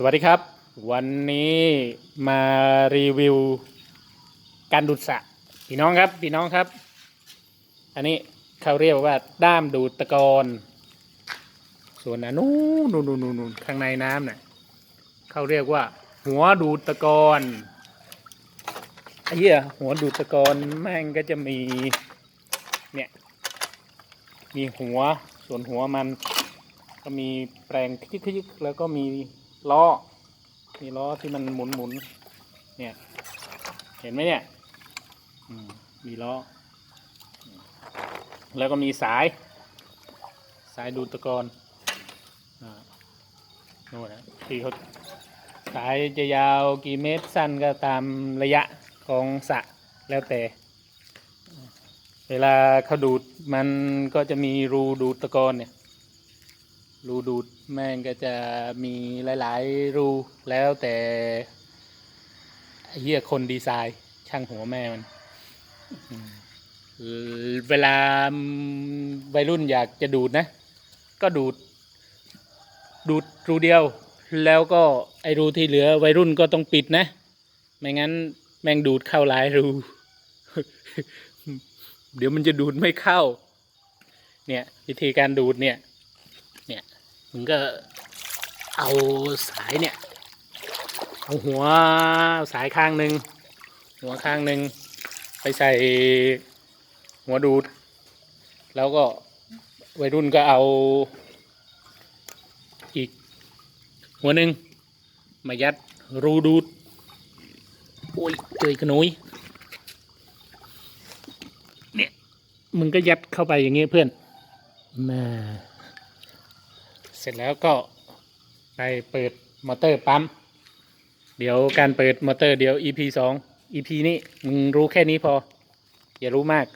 สวัสดีครับ วันนี้มารีวิว การดูดสระพี่น้องครับพี่น้องครับ อันนี้เขาเรียกว่าด้ามดูดตะกอนส่วนอันนู้นนู่นนู่นนู่นข้างในน้ำเน่ะเขาเรียกว่า หัวดูดตะกอนไอ้เหี้ยหัวดูดตะกอนแม่งก็จะมีเนี่ยมีหัวส่วนหัวมันก็มีแปลงคลิกๆแล้วก็มี ล้อมีล้อที่มันหมุนหมุนเนี่ย เห็นไหมเนี่ยมีล้อ แล้วก็มีสาย สายดูดตะกอนอ่าโน่นนะที่เขาสายจะยาวกี่เมตรสั้นก็ตามระยะของสะแล้วแต่ เวลาเขาดูดมันก็จะมีรูดูดตะกอนเนี่ย รูดูดแม่งก็จะมีหลาย ๆ รูแล้วแต่เหี้ยคนดีไซน์ ช่างหัวแม่มัน เวลาวัยรุ่นอยากจะดูดนะ ก็ดูด ดูดรูเดียว แล้วก็ไอรูที่เหลือวัยรุ่นก็ต้องปิดนะ ไม่งั้นแม่งดูดเข้าหลายรู เดี๋ยวมันจะดูดไม่เข้า เนี่ยวิธีการดูดเนี่ย เนี่ยมึงก็เอาสายเนี่ย เอาหัวสายข้างหนึ่งหัวข้างหนึ่งไปใส่หัวดูด แล้วก็วัยรุ่นก็เอาอีก หัวหนึ่งมายัดรูดูดโอ้ยเจอขนุยเนี่ยมึงก็ยัดเข้าไปอย่างเงี้ยเพื่อนมา เสร็จแล้วก็ไปเปิดมอเตอร์ปั๊ม เดี๋ยวการเปิดมอเตอร์เดี๋ยว EP สอง EP นี้มึงรู้แค่นี้พอ อย่ารู้มาก